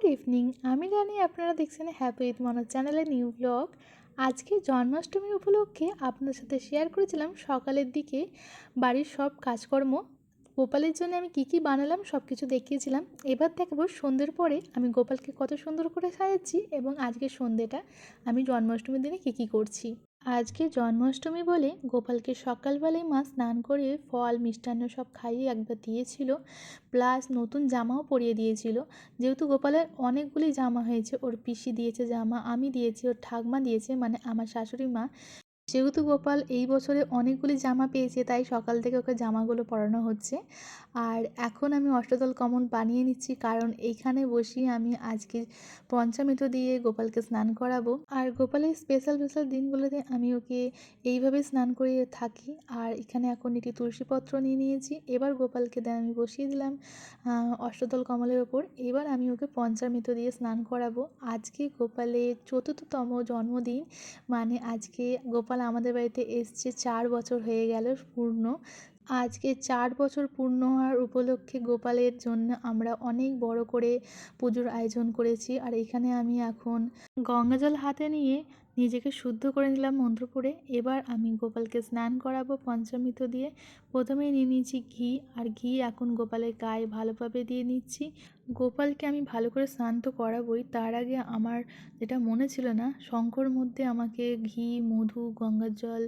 Good evening. আমি জানি আপনারা দেখছেন হ্যাপি উইথ মনোজ চ্যানেলের নিউ ব্লগ। আজকে জন্মাষ্টমী উপলক্ষে আপনার সাথে শেয়ার করেছিলাম সকালের দিকে বাড়ির সব কাজকর্ম। গোপালের জন্য আমি কী কী বানালাম সব কিছু দেখিয়েছিলাম। এবার দেখাবো সন্ধ্যের পরে আমি গোপালকে কত সুন্দর করে সাজাচ্ছি এবং আজকে সন্ধ্যেটা আমি জন্মাষ্টমীর দিনে কী কী করছি। আজকে জন্মাষ্টমী বলে গোপালকে সকালবেলায় মা স্নান করে ফল, মিষ্টান্ন সব খাইয়ে একবার দিয়েছিল, প্লাস নতুন জামাও পরিয়ে দিয়েছিল। যেহেতু গোপালের অনেকগুলি জামা হয়েছে, ওর পিসি দিয়েছে জামা, আমি দিয়েছি, ওর ঠাকমা দিয়েছে মানে আমার শাশুড়ি মা যেহেতু গোপাল এই বছরে অনেকগুলি জামা পেয়েছে, তাই সকাল থেকে ওকে জামাগুলো পরানো হচ্ছে। আর এখন আমি অষ্টদল কমল বানিয়ে নিচ্ছি, কারণ এইখানে বসিয়ে আমি আজকে পঞ্চামৃত দিয়ে গোপালকে স্নান করাবো। আর গোপালের স্পেশাল স্পেশাল দিনগুলোতে আমি ওকে এইভাবে স্নান করিয়ে থাকি। আর এখানে এখন একটি তুলসীপত্র নিয়ে নিয়েছি। এবার গোপালকে দেন আমি বসিয়ে দিলাম অষ্টদল কমলের ওপর। এবার আমি ওকে পঞ্চামৃত দিয়ে স্নান করাবো। আজকে গোপালের চতুর্থতম জন্মদিন মানে আজকে গোপাল আমাদের বাড়িতে এসছে চার বছর হয়ে গেল পূর্ণ। আজকে চার বছর পূর্ণ হওয়ার উপলক্ষে গোপালের জন্য আমরা অনেক বড় করে পুজোর আয়োজন করেছি আর এখানে আমি এখন গঙ্গাজল হাতে নিয়ে নিজেকে শুদ্ধ করে নিলাম মন্ত্র পড়ে এবার আমি গোপালকে স্নান করাবো পঞ্চামৃত দিয়ে। প্রথমেই নিয়ে নিয়েছি ঘি, আর ঘি এখন গোপালের গায়ে ভালোভাবে দিয়ে নিচ্ছি। গোপালকে আমি ভালো করে স্নান তো করাবোই, তার আগে আমার যেটা মনে ছিল না শঙ্কর মধ্যে আমাকে ঘি, মধু, গঙ্গার জল,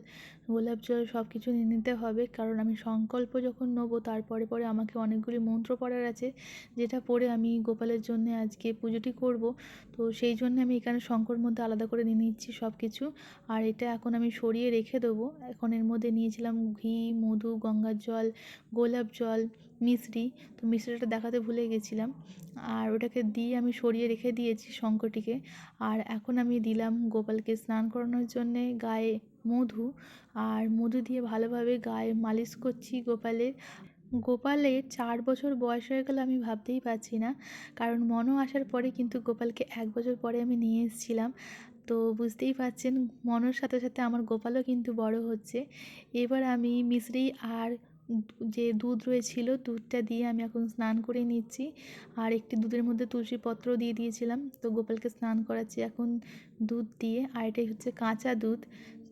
গোলাপ জল সব কিছু নিয়ে নিতে হবে। কারণ আমি সংকল্প যখন নেব, তারপরে পরে আমাকে অনেকগুলি মন্ত্র পড়ার আছে, যেটা পড়ে আমি গোপালের জন্য আজকে পুজোটি করব। তো সেই জন্য আমি এখানে শঙ্কর মধ্যে আলাদা করে নিয়ে নিচ্ছি সব কিছু আর এটা এখন আমি সরিয়ে রেখে দেবো। এখন এর মধ্যে নিয়েছিলাম ঘি, মধু, গঙ্গার জল, গোলাপ জল মিশ্রি, তো মিশ্রিটা দেখাতে ভুলে গেছিলাম। আর ওটাকে দিয়ে আমি সরিয়ে রেখে দিয়েছি শঙ্করটিকে। আর এখন আমি দিলাম গোপালকে স্নান করানোর জন্যে গায়ে মধু। আর মধু দিয়ে ভালোভাবে গায়ে মালিশ করছি গোপালের। গোপালের চার বছর বয়স হয়ে গেলে আমি ভাবতেই পারছি না। কারণ মনও আসার পরে কিন্তু গোপালকে এক বছর পরে আমি নিয়ে এসেছিলাম। তো বুঝতেই পারছেন, মনের সাথে সাথে আমার গোপালও কিন্তু বড় হচ্ছে। এবার আমি মিশ্রি আর যে দুধ রয়েছিল, দুধটা দিয়ে আমি এখন স্নান করে নিচ্ছি। আর একটি দুধের মধ্যে তুলসী পত্র দিয়ে দিয়েছিলাম। তো গোপালকে স্নান করাচ্ছি এখন দুধ দিয়ে। আর এটাই হচ্ছে কাঁচা দুধ।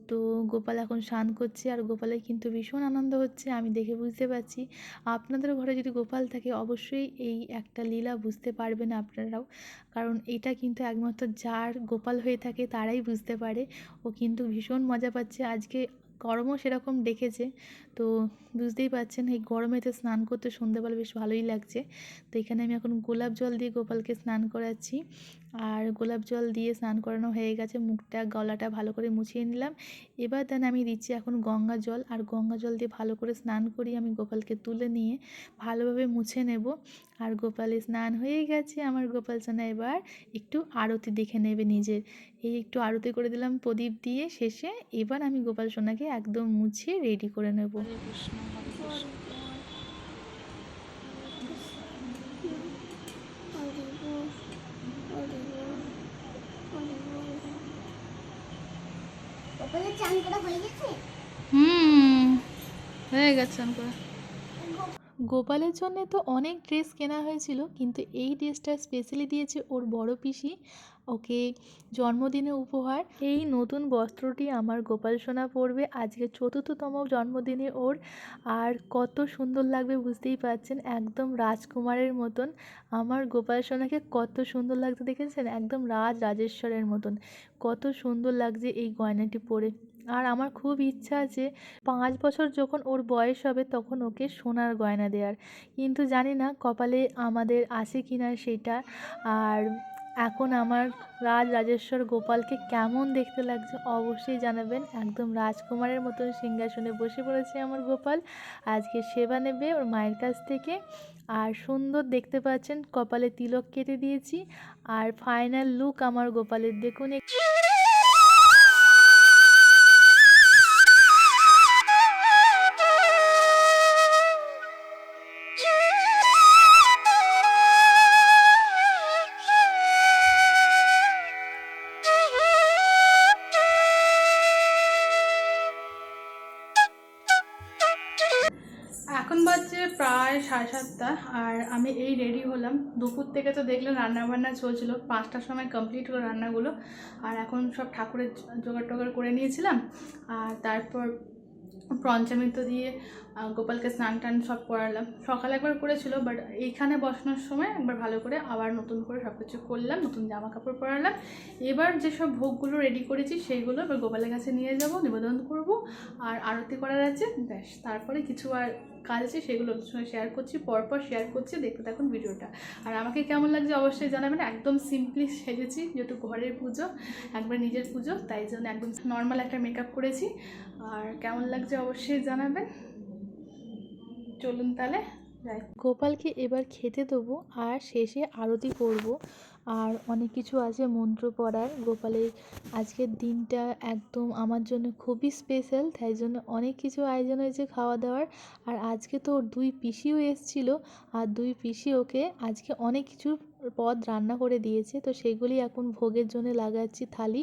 তো গোপাল এখন স্নান করছে আর গোপালের কিন্তু ভীষণ আনন্দ হচ্ছে, আমি দেখে বুঝতে পারছি। আপনাদের ঘরে যদি গোপাল থাকে, অবশ্যই এই একটা লীলা বুঝতে পারবেন আপনারাও। কারণ এটা কিন্তু একমাত্র যার গোপাল হয়ে থাকে, তারাই বুঝতে পারে। ও কিন্তু ভীষণ মজা পাচ্ছে। আজকে গরমও সেরকম ডেকেছে। তো বুঝতেই পারছেন, এই গরমেতে স্নান করতে সন্ধ্যেবেলা বেশ ভালোই লাগছে। তো এখানে আমি এখন গোলাপ জল দিয়ে গোপালকে স্নান করাচ্ছি। আর গোলাপ জল দিয়ে স্নান করানো হয়ে গেছে। মুখটা, গলাটা ভালো করে মুছিয়ে নিলাম। এবার দেন আমি দিচ্ছি এখন গঙ্গা জল। আর গঙ্গা জল দিয়ে ভালো করে স্নান করি আমি গোপালকে তুলে নিয়ে। ভালোভাবে মুছে নেব। আর গোপালে স্নান হয়ে গেছে আমার গোপাল সোনা এবার একটু আরতি দেখে নেবে নিজের। এই একটু আরতি করে দিলাম প্রদীপ দিয়ে শেষে। এবার আমি গোপাল সোনাকে একদম মুছে রেডি করে নেব। হয়ে গেছে? গোপালের জন্য তো অনেক ড্রেস কেনা হয়েছিল, কিন্তু এই ড্রেসটা স্পেশালি দিয়েছে ওর বড় পিসি ওকে জন্মদিনে উপহার। এই নতুন বস্ত্রটি আমার গোপাল সোনা পরবে। আজকে চতুর্থতম জন্মদিনে ওর। আর কত সুন্দর লাগবে বুঝতেই পারছেন? একদম রাজকুমারের মতন। আমার গোপাল সোনাকে কত সুন্দর লাগছে দেখেছেন? একদম রাজ রাজেশ্বরের মতন। কত সুন্দর লাগছে এই গয়নাটি পরে। আর আমার খুব ইচ্ছা আছে, পাঁচ বছর যখন ওর বয়স হবে তখন ওকে সোনার গয়না দেওয়ার কিন্তু জানি না কপালে আমাদের আসে কি না সেটা। আর এখন আমার রাজ রাজেশ্বর গোপালকে কেমন দেখতে লাগছে অবশ্যই জানাবেন। একদম রাজকুমারের মতন সিংহাসনে বসে পড়েছে আমার গোপাল। আজকে সেবা নেবে ওর মায়ের কাছ থেকে। আর সুন্দর দেখতে পাচ্ছেন, কপালে তিলক কেটে দিয়েছি। আর ফাইনাল লুক আমার গোপালের। দেখুন বাজছে প্রায় সাড়ে সাতটা, আর আমি এই রেডি হলাম। দুপুর থেকে তো দেখলেন রান্নাবান্না চলছিল, পাঁচটার সময় কমপ্লিট হলো রান্নাগুলো, আর এখন সব ঠাকুরের জোগাড় টোগাড় করে নিয়েছিলাম। আর তারপর পঞ্চামৃত দিয়ে গোপালকে স্নান টান সব করালাম। সকালে একবার করেছিল বাট এইখানে বসানোর সময় একবার ভালো করে আবার নতুন করে সব কিছু করলাম, নতুন জামা কাপড় পরালাম। এবার যেসব ভোগগুলো রেডি করেছি, সেইগুলো এবার গোপালের কাছে নিয়ে যাব, নিবেদন করব, আর আরতি করার আছে, ব্যাস। তারপরে কিছু আর কাজ আছে, সেগুলো ওদের সঙ্গে শেয়ার করছি, পরপর শেয়ার করছি, দেখতে থাকুন ভিডিওটা। আর আমাকে কেমন লাগছে অবশ্যই জানাবেন, একদম সিম্পলি সেজেছি, যেহেতু ঘরের পুজো, একবার নিজের পুজো, তাই জন্য একদম নর্মাল একটা মেকআপ করেছি। আর কেমন লাগছে অবশ্যই জানাবেন। চলুন তাহলে গোপালকে এবার খেতে দেবো, আর শেষে আরতি করব। আর অনেক কিছু আছে মন্ত্র পড়ার। গোপালের আজকের দিনটা একদম আমার জন্য খুবই স্পেশাল তাই জন্য অনেক কিছু আয়োজন হয়েছে খাওয়া দাওয়ার আর আজকে তো ওর দুই পিসিও এসেছিল, আর দুই পিসি ওকে আজকে অনেক কিছু পদ রান্না করে দিয়েছে, তো সেগুলি এখন ভোগের জন্য লাগাচ্ছি থালি।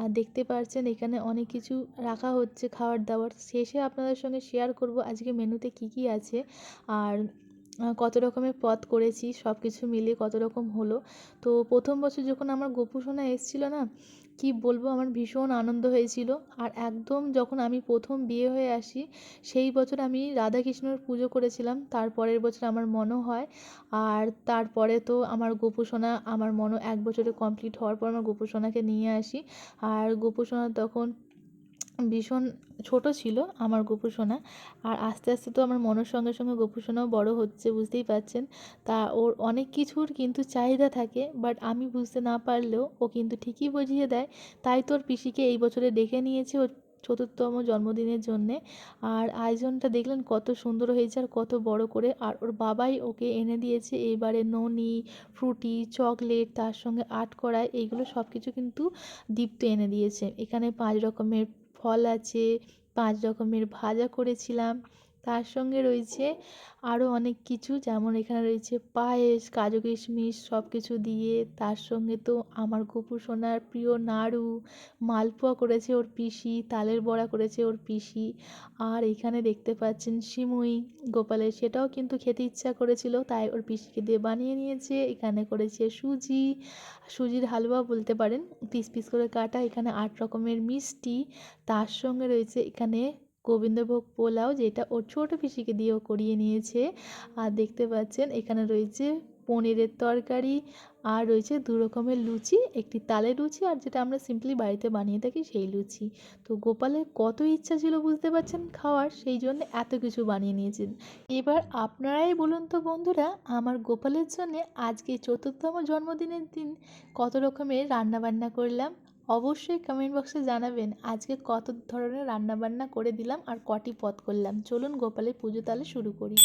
আর দেখতে পাচ্ছেন এখানে অনেক কিছু রাখা হচ্ছে খাবার দাবার শেষে আপনাদের সঙ্গে শেয়ার করব আজকে মেনুতে কি কি আছে। আর কত রকমের পথ করেছি সব কিছু মিলিয়ে কত রকম হলো। তো প্রথম বছর যখন আমার গোপু সোনা এসেছিল না, কি বলব, আমার ভীষণ আনন্দ হয়েছিল। আর একদম যখন আমি প্রথম বিয়ে হয়ে আসি, সেই বছর আমি রাধাকৃষ্ণর পুজো করেছিলাম। তারপরের বছর আমার মনও হয়। আর তারপরে তো আমার গোপু সোনা, আমার মনও এক বছরে কমপ্লিট হওয়ার পর আমার গোপু সোনাকে নিয়ে আসি। আর গোপু সোনা তখন ভীষণ ছোট ছিল আমার গোপু সোনা। আর আস্তে আস্তে তো আমার মনের সঙ্গে সঙ্গে গোপু সোনাও বড় হচ্ছে, বুঝতেই পারছেন। তা ওর অনেক কিছুর কিন্তু চাহিদা থাকে বাট আমি বুঝতে না পারলেও ও কিন্তু ঠিকই বুঝিয়ে দেয়। তাই তোর পিসিকে এই বছরে ডেকে নিয়েছে ওর চতুর্থতম জন্মদিনের জন্যে। আর আয়োজনটা দেখলেন কত সুন্দর হয়েছে আর কত বড় করে। আর ওর বাবাই ওকে এনে দিয়েছে এবারে ননি, ফ্রুটি, চকলেট, তার সঙ্গে আট কড়াই, এইগুলো সব কিছু কিন্তু দীপ্ত এনে দিয়েছে। এখানে পাঁচ রকমের ফল আছে পাঁচ রকমের ভাজা করেছিলাম। তার সঙ্গে রয়েছে আরও অনেক কিছু। যেমন এখানে রয়েছে পায়েস, কাজু কিশমিশ সব কিছু দিয়ে। তার সঙ্গে তো আমার গোপু সোনার প্রিয় নাড়ু। মালপোয়া করেছে ওর পিসি, তালের বড়া করেছে ওর পিসি। আর এখানে দেখতে পাচ্ছেন সিমুই গোপালের। সেটাও কিন্তু খেতে ইচ্ছা করেছিল, তাই ওর পিসিকে দিয়ে বানিয়ে নিয়েছে। এখানে করেছে সুজি। সুজির হালুয়া বলতে পারেন, পিস পিস করে কাটা। এখানে আট রকমের মিষ্টি। তার সঙ্গে রয়েছে এখানে গোবিন্দভোগ পোলাও যেটা ওর ছোটো পিসিকে দিয়েও করিয়ে নিয়েছে। আর দেখতে পাচ্ছেন, এখানে রয়েছে পনিরের তরকারি আর রয়েছে দু রকমের লুচি, একটি তালের লুচি আর যেটা আমরা সিম্পলি বাড়িতে বানিয়ে থাকি সেই লুচি। তো গোপালের কত ইচ্ছা ছিল বুঝতে পারছেন খাওয়ার, সেই জন্য এত কিছু বানিয়ে নিয়েছেন। এবার আপনারাই বলুন তো বন্ধুরা, আমার গোপালের জন্য আজকে চতুর্থতম জন্মদিনের দিন কত রকমের রান্নাবান্না করলাম। অবশ্যই কমেন্ট বক্সে জানাবেন, আজকে কত ধরনের রান্নাবান্না করে দিলাম আর কটি পদ করলাম। চলুন গোপালের পুজো তাহলে শুরু করি।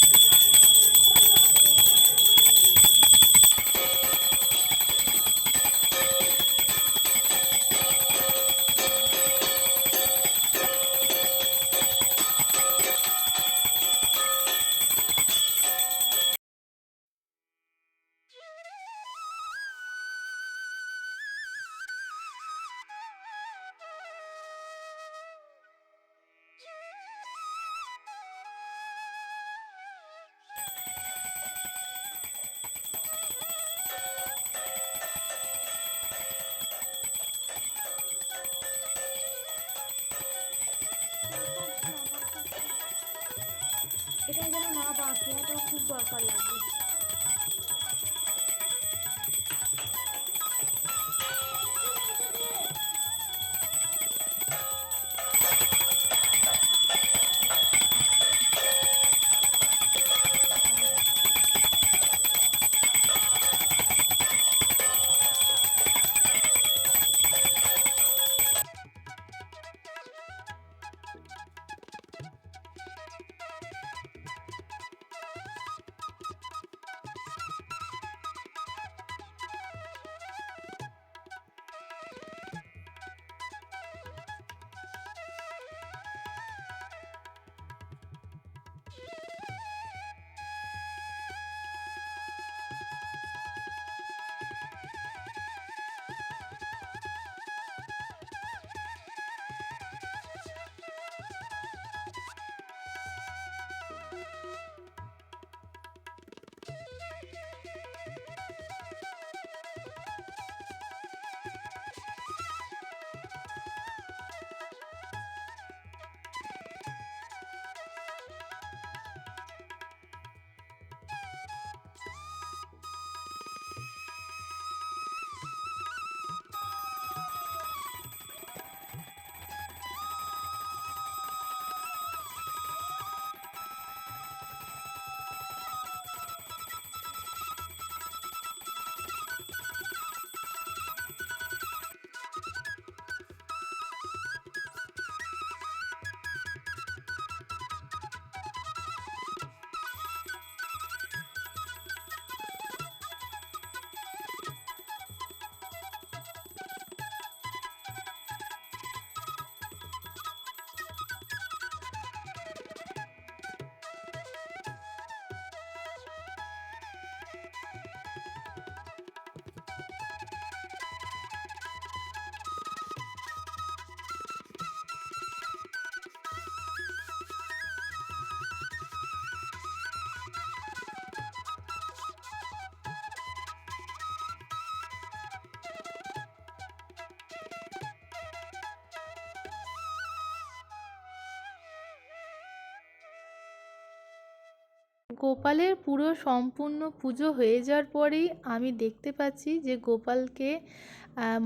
গোপালের পুরো সম্পূর্ণ পুজো হয়ে যাওয়ার পরেই আমি দেখতে পাচ্ছি যে গোপালকে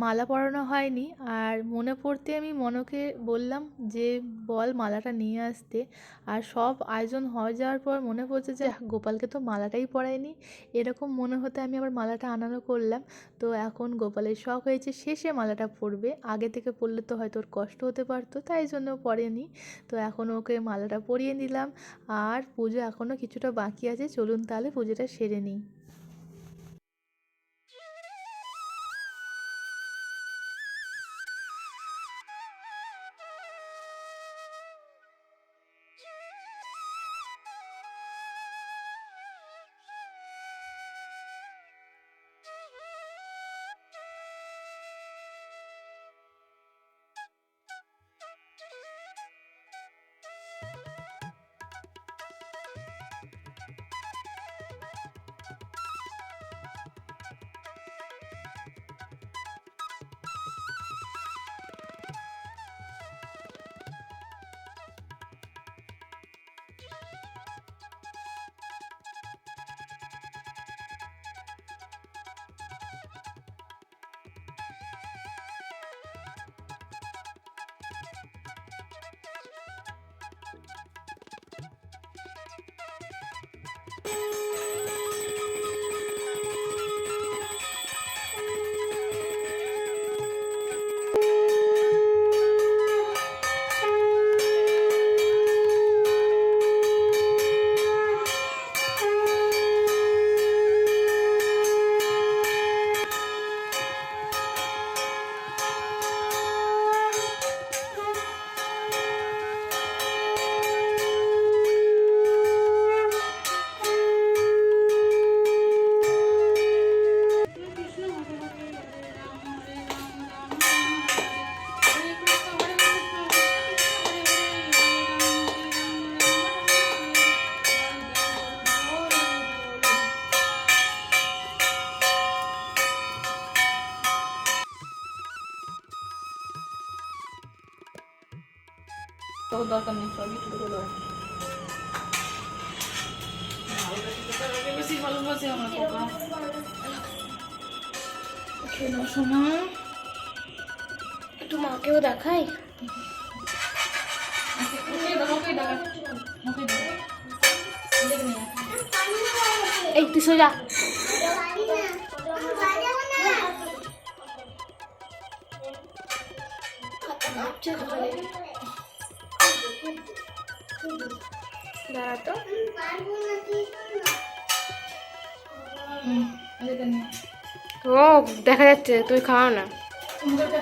মালা পরানো হয়নি। আর মনে পড়তে আমি মনকে বললাম যে, বল মালাটা নিয়ে আসতে। আর সব আয়োজন হয়ে যাওয়ার পর মনে পড়ছে যে গোপালকে তো মালাটাই পরায়নি এরকম মনে হতে আমি আবার মালাটা আনানো করলাম। তো এখন গোপালের শখ হয়েছে শেষে মালাটা পরবে। আগে থেকে পরলে তো হয়তো ওর কষ্ট হতে পারতো, তাই জন্য পরেনি। তো এখন ওকে মালাটা পরিয়ে নিলাম। আর পুজো এখনও কিছুটা বাকি আছে। চলুন তাহলে পুজোটা সেরে নিই। খেলো একটু মাকেও দেখাই। এই তুই সোজা। দাঁড়া তো। হুম ও দেখা যাচ্ছে তুই খাও না। তোমাদের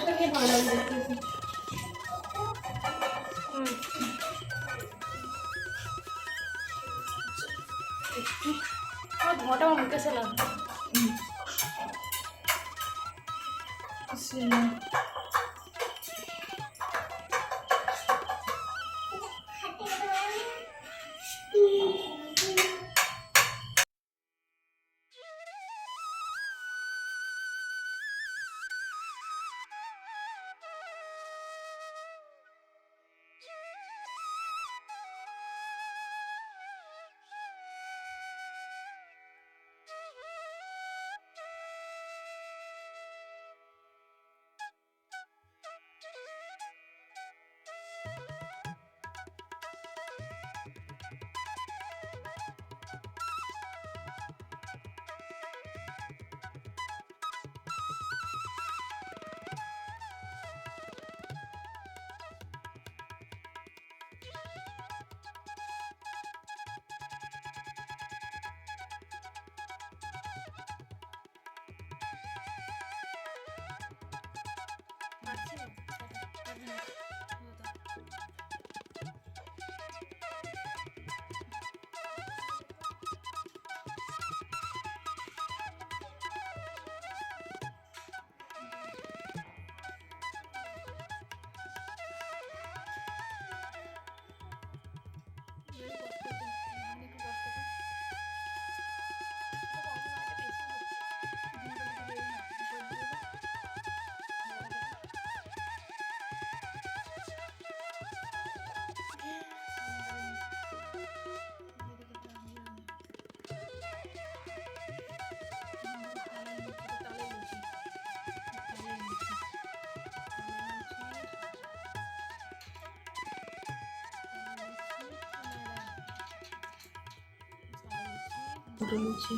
লুচি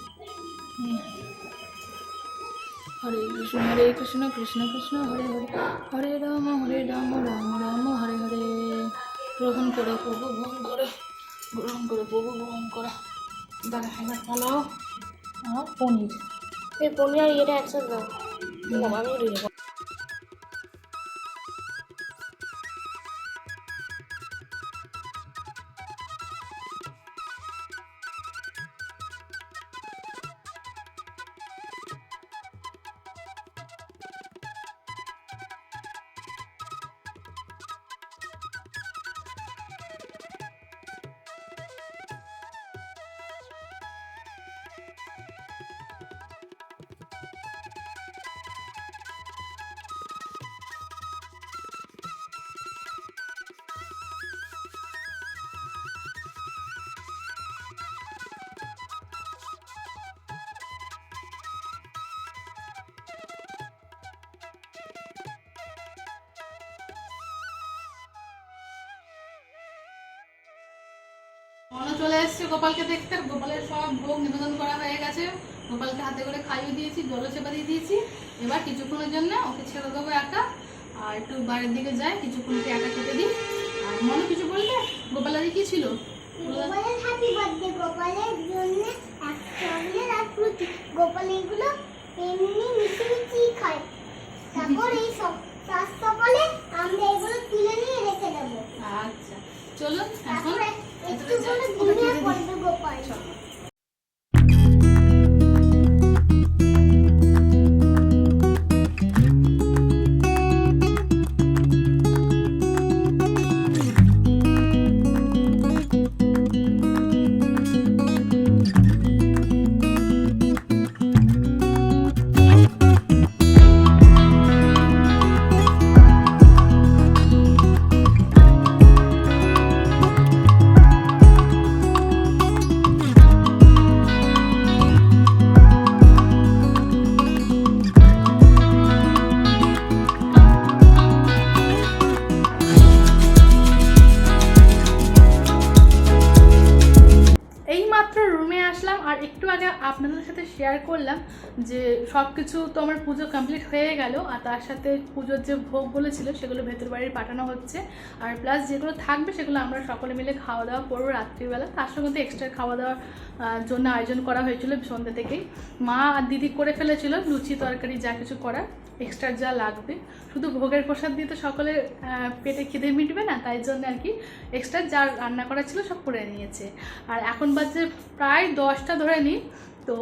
হুম। হরে কৃষ্ণ হরে কৃষ্ণ কৃষ্ণ কৃষ্ণ হরে হরে। হরে রাম হরে রাম রাম রাম হরে হরে। গ্রহণ করো প্রভু গ্রহণ করো। গ্রহণ করো প্রভু গ্রহণ করো। দাদা এবার পালাও আর পনির? এই পনির আর ইয়েটা একসাথে দাও। আমি মনে চলে এসছে গোপালকে দেখতে। গোপালের সব ভোগ নিবেদন করা হয়ে গেছে। গোপালকে হাতে করে খাইয়ে দিয়েছি জলও চেপা দিয়ে দিয়েছি। এবার কিছুক্ষণের জন্য ওকে ছেড়ে দেবো একা। আর একটু বাইরের দিকে যাই কিছুক্ষণকে একা খেতে দিই। আর মনে কিছু বলবে? গোপালের কি ছিল? গোপালের হ্যাপি বার্থডে গোপালের জন্য এক চকলেট আর ফ্রুটি গোপাল এগুলো এমনি মিশি মিশি খায়। তারপর এই সব সকালে আমরা এগুলো তুলে নিয়ে রেখে দেবো। আচ্ছা চলো এখন তারপরে কিছু তো আমার পুজো কমপ্লিট হয়ে গেল আর তার সাথে পুজোর যে ভোগগুলো ছিল সেগুলো ভেতর বাড়ির পাঠানো হচ্ছে। আর প্লাস যেগুলো থাকবে সেগুলো আমরা সকলে মিলে খাওয়া দাওয়া করব রাত্রিবেলা। তার সঙ্গে তো এক্সট্রা খাওয়া দাওয়ার জন্য আয়োজন করা হয়েছিল সন্ধ্যে থেকেই। মা আর দিদি করে ফেলেছিল লুচি তরকারি যা কিছু করার এক্সট্রা যা লাগবে। শুধু ভোগের প্রসাদ দিয়ে তো সকলের আহ, পেটে খিদে মিটবে না তাই জন্য আর কি এক্সট্রা যা রান্না করা ছিল সব করে নিয়েছে। আর এখন বাজে প্রায় দশটা ধরে নিই তো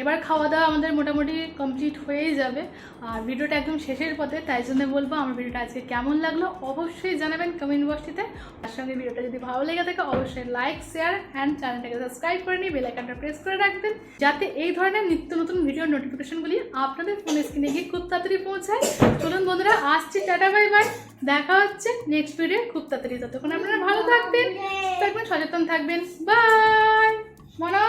এবার খাওয়া দাওয়া আমাদের মোটামুটি কমপ্লিট হয়েই যাবে। আর ভিডিওটা একদম শেষের পথে, তাই জন্য বলব আমার ভিডিওটা আজকে কেমন লাগল অবশ্যই জানাবেন কমেন্ট বক্সটিতে তার সঙ্গে ভিডিওটা যদি ভালো লেগে থাকে, অবশ্যই লাইক শেয়ার অ্যান্ড চ্যানেলটাকে সাবস্ক্রাইব করে নিয়ে বেল আইকনটা প্রেস করে রাখবেন, যাতে এই ধরনের নিত্য নতুন ভিডিও নোটিফিকেশনগুলি আপনাদের ফোনে স্ক্রিনে গিয়ে খুব তাড়াতাড়ি পৌঁছায়। চলুন বন্ধুরা, আসছি টাটা বাই বাই দেখা হচ্ছে নেক্সট ভিডিও খুব তাড়াতাড়ি। ততক্ষণ আপনারা ভালো থাকবেন থাকবেন, সচেতন থাকবেন। বাই মনা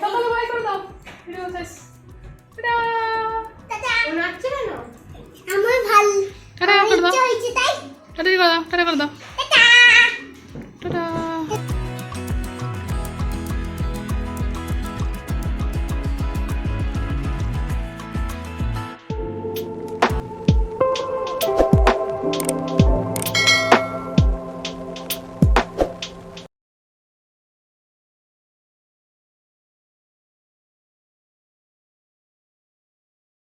সকলে বাই করে দাও। ভিডিও শেষ। আমার ভালো টাটা করে দাও। টাটা করে দাও। টাটা করে দাও। টাটা।